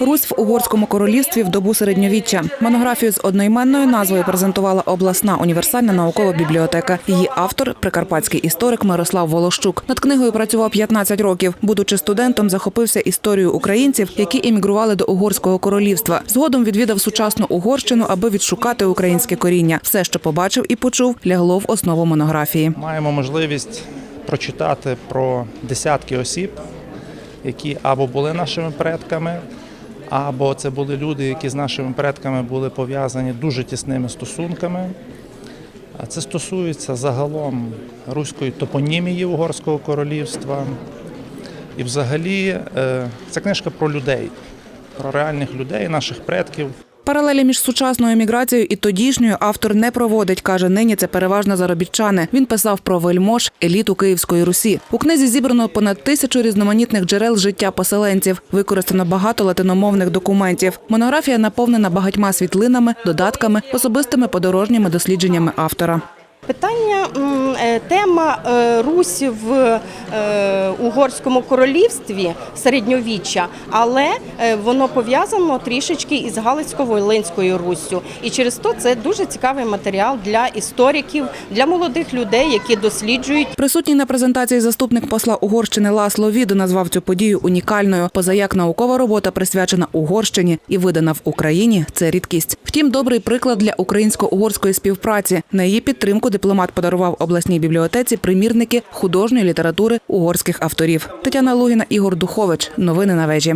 Русь в угорському королівстві в добу середньовіччя. Монографію з одноіменною назвою презентувала обласна універсальна наукова бібліотека. Її автор прикарпатський історик Мирослав Волощук. Над книгою працював 15 років. Будучи студентом, захопився історією українців, які іммігрували до угорського королівства. Згодом відвідав сучасну Угорщину, аби відшукати українське коріння. Все, що побачив і почув, лягло в основу монографії. Маємо можливість прочитати про десятки осіб, які або були нашими предками, або це були люди, які з нашими предками були пов'язані дуже тісними стосунками. Це стосується загалом руської топонімії Угорського королівства. І взагалі е, це книжка про людей, про реальних людей, наших предків. Паралелі між сучасною міграцією і тодішньою автор не проводить. каже, нині це переважно заробітчани. Він писав про вельмож, еліту Київської Русі. У книзі зібрано понад тисячу різноманітних джерел життя поселенців. Використано багато латиномовних документів. Монографія наповнена багатьма світлинами, додатками, особистими подорожніми дослідженнями автора. Питання е, тема е, Русі в е, угорському королівстві середньовіччя, але воно пов'язано трішечки із Галицько-Волинською Руссю. І через то це дуже цікавий матеріал для істориків, для молодих людей, які досліджують Присутній на презентації заступник посла Угорщини Ласло Відо назвав цю подію унікальною. Позаяк наукова робота присвячена Угорщині і видана в Україні це рідкість. Втім, добрий приклад для українсько-угорської співпраці. На її підтримку дипломат подарував обласній бібліотеці примірники художньої літератури угорських авторів. Тетяна Лугіна, Ігор Духович. Новини на вежі.